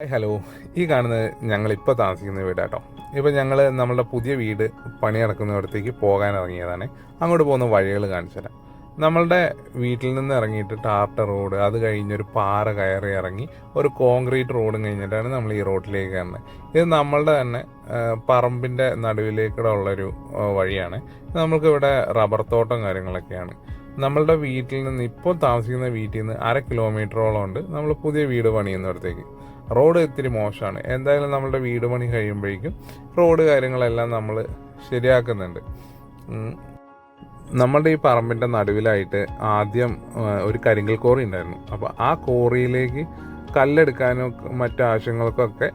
Hello. ഈ കാണുന്നത് ഞങ്ങൾ ഇപ്പോൾ താമസിക്കുന്ന വീടാട്ടോ. ഇപ്പോൾ ഞങ്ങൾ നമ്മളുടെ പുതിയ വീട് പണി നടക്കുന്നിടത്തേക്ക് പോകാൻ ഇറങ്ങിയതാണ്. അങ്ങോട്ട് പോകുന്ന വഴികൾ കാണിച്ചു തരാം. നമ്മളുടെ വീട്ടിൽ നിന്ന് ഇറങ്ങിയിട്ട് ടാർട്ട റോഡ് അത് കഴിഞ്ഞൊരു പാറ കയറി ഇറങ്ങി ഒരു കോൺക്രീറ്റ് റോഡും കഴിഞ്ഞിട്ടാണ് നമ്മൾ ഈ റോഡിലേക്ക് കയറുന്നത്. ഇത് നമ്മളുടെ തന്നെ പറമ്പിന്റെ നടുവിലേക്കൂടെ ഉള്ളൊരു വഴിയാണ്. നമ്മൾക്ക് ഇവിടെ റബ്ബർ തോട്ടം കാര്യങ്ങളൊക്കെയാണ്. നമ്മളുടെ വീട്ടിൽ നിന്ന് ഇപ്പോൾ താമസിക്കുന്ന വീട്ടിൽ നിന്ന് അര കിലോമീറ്ററോളം ഉണ്ട്. നമ്മൾ പുതിയ വീട് പണിയുന്നിടത്തേക്ക് റോഡ് ഇത്തിരി മോശമാണ്. എന്തായാലും നമ്മളുടെ വീട് പണി കഴിയുമ്പോഴേക്കും റോഡ് കാര്യങ്ങളെല്ലാം നമ്മൾ ശരിയാക്കുന്നുണ്ട്. നമ്മളുടെ ഈ പറമ്പിന്റെ നടുവിലായിട്ട് ആദ്യം ഒരു കരിങ്കൽ കോറി ഉണ്ടായിരുന്നു. അപ്പോൾ ആ കോറിയിലേക്ക് കല്ലെടുക്കാനും മറ്റു ആവശ്യങ്ങൾക്കൊക്കെ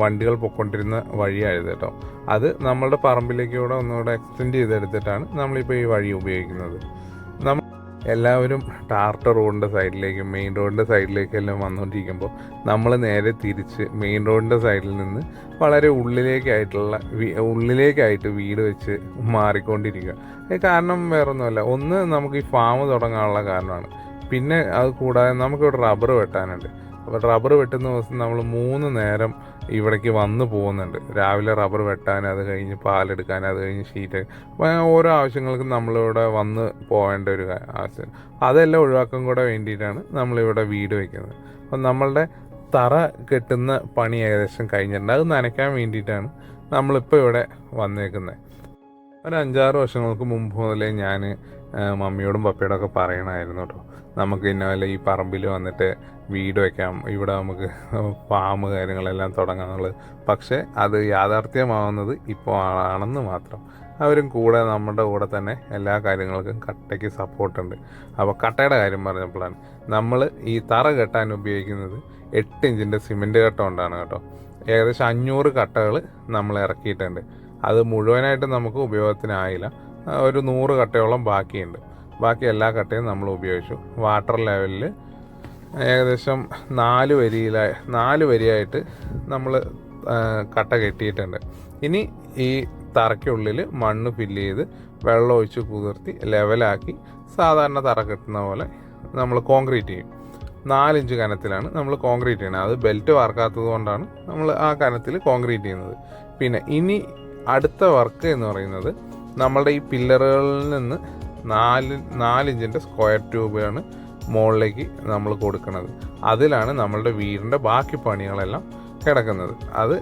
വണ്ടികൾ പൊക്കൊണ്ടിരുന്ന വഴിയായത് കേട്ടോ. അത് നമ്മളുടെ പറമ്പിലേക്ക് കൂടെ ഒന്നുകൂടെ എക്സ്റ്റെൻഡ് ചെയ്തെടുത്തിട്ടാണ് നമ്മളിപ്പോൾ ഈ വഴി ഉപയോഗിക്കുന്നത്. എല്ലാവരും ടാർട്ട റോഡിന്റെ സൈഡിലേക്കും മെയിൻ റോഡിന്റെ സൈഡിലേക്കെല്ലാം വന്നുകൊണ്ടിരിക്കുമ്പോൾ നമ്മൾ നേരെ തിരിച്ച് മെയിൻ റോഡിന്റെ സൈഡിൽ നിന്ന് വളരെ ഉള്ളിലേക്കായിട്ടുള്ള ഉള്ളിലേക്കായിട്ട് വീട് വെച്ച് മാറിക്കൊണ്ടിരിക്കുക. കാരണം വേറൊന്നുമല്ല. ഒന്ന് നമുക്ക് ഈ ഫാം തുടങ്ങാനുള്ള കാരണമാണ്. പിന്നെ അത് കൂടാതെ നമുക്കിവിടെ റബ്ബർ വെട്ടാനുണ്ട്. അപ്പോൾ റബ്ബർ വെട്ടുന്ന ദിവസം നമ്മൾ മൂന്ന് നേരം ഇവിടേക്ക് വന്നു പോകുന്നുണ്ട്. രാവിലെ റബ്ബർ വെട്ടാൻ അത് കഴിഞ്ഞ് പാലെടുക്കാൻ അത് കഴിഞ്ഞ് ഷീറ്റ് ഓരോ ആവശ്യങ്ങൾക്കും നമ്മളിവിടെ വന്ന് പോകേണ്ട ഒരു ആവശ്യം. അതെല്ലാം ഒഴിവാക്കാൻ കൂടെ വേണ്ടിയിട്ടാണ് നമ്മളിവിടെ വീട് വയ്ക്കുന്നത് അപ്പം നമ്മളുടെ തറ കെട്ടുന്ന പണി ഏകദേശം കഴിഞ്ഞിട്ടുണ്ട്. അത് നനയ്ക്കാൻ വേണ്ടിയിട്ടാണ് നമ്മളിപ്പോൾ ഇവിടെ വന്നേക്കുന്നത്. ഒരു അഞ്ചാറ് വർഷങ്ങൾക്ക് മുമ്പ് മുതലേ ഞാൻ മമ്മിയോടും പപ്പയോടും ഒക്കെ പറയണമായിരുന്നു കേട്ടോ നമുക്ക് ഇന്ന വല്ല ഈ പറമ്പിൽ വന്നിട്ട് വീട് വയ്ക്കാം ഇവിടെ നമുക്ക് ഫാം കാര്യങ്ങളെല്ലാം തുടങ്ങാമെന്നുള്ളത് പക്ഷേ അത് യാഥാർത്ഥ്യമാവുന്നത് ഇപ്പോൾ ആണെന്ന് മാത്രം. അവരും കൂടെ നമ്മുടെ കൂടെ തന്നെ എല്ലാ കാര്യങ്ങൾക്കും കട്ടയ്ക്ക് സപ്പോർട്ടുണ്ട്. അപ്പോൾ കട്ടയുടെ കാര്യം പറഞ്ഞപ്പോഴാണ് നമ്മൾ ഈ തറ കെട്ടാൻ ഉപയോഗിക്കുന്നത് എട്ട് ഇഞ്ചിന്റെ സിമെന്റ് കട്ട കൊണ്ടാണ് കേട്ടോ. ഏകദേശം അഞ്ഞൂറ് കട്ടകൾ നമ്മൾ ഇറക്കിയിട്ടുണ്ട്. അത് മുഴുവനായിട്ട് നമുക്ക് ഉപയോഗത്തിനായില്ല. ഒരു നൂറ് കട്ടയോളം ബാക്കിയുണ്ട്. ബാക്കി എല്ലാ കട്ടയും നമ്മൾ ഉപയോഗിച്ചു. വാട്ടർ ലെവലിൽ ഏകദേശം നാല് വരിയിലായി നാല് വരിയായിട്ട് നമ്മൾ കട്ട കെട്ടിയിട്ടുണ്ട്. ഇനി ഈ തറയ്ക്കുള്ളിൽ മണ്ണ് ഫില്ല് ചെയ്ത് വെള്ളം ഒഴിച്ച് കുതിർത്തി ലെവലാക്കി സാധാരണ തറ കെട്ടുന്ന പോലെ നമ്മൾ കോൺക്രീറ്റ് ചെയ്യും. നാലിഞ്ച് കനത്തിലാണ് നമ്മൾ കോൺക്രീറ്റ് ചെയ്യുന്നത്. അത് ബെൽറ്റ് വാർക്കാത്തത് കൊണ്ടാണ് നമ്മൾ ആ കനത്തിൽ കോൺക്രീറ്റ് ചെയ്യുന്നത്. പിന്നെ ഇനി അടുത്ത വർക്ക് എന്ന് പറയുന്നത് നമ്മളുടെ ഈ പില്ലറുകളിൽ നിന്ന് നാല് നാലിഞ്ചിന്റെ സ്ക്വയർ ട്യൂബാണ് മുകളിലേക്ക് നമ്മൾ കൊടുക്കുന്നത്. അതിലാണ് നമ്മളുടെ വീടിന്റെ ബാക്കി പണികളെല്ലാം കിടക്കുന്നത്. അത്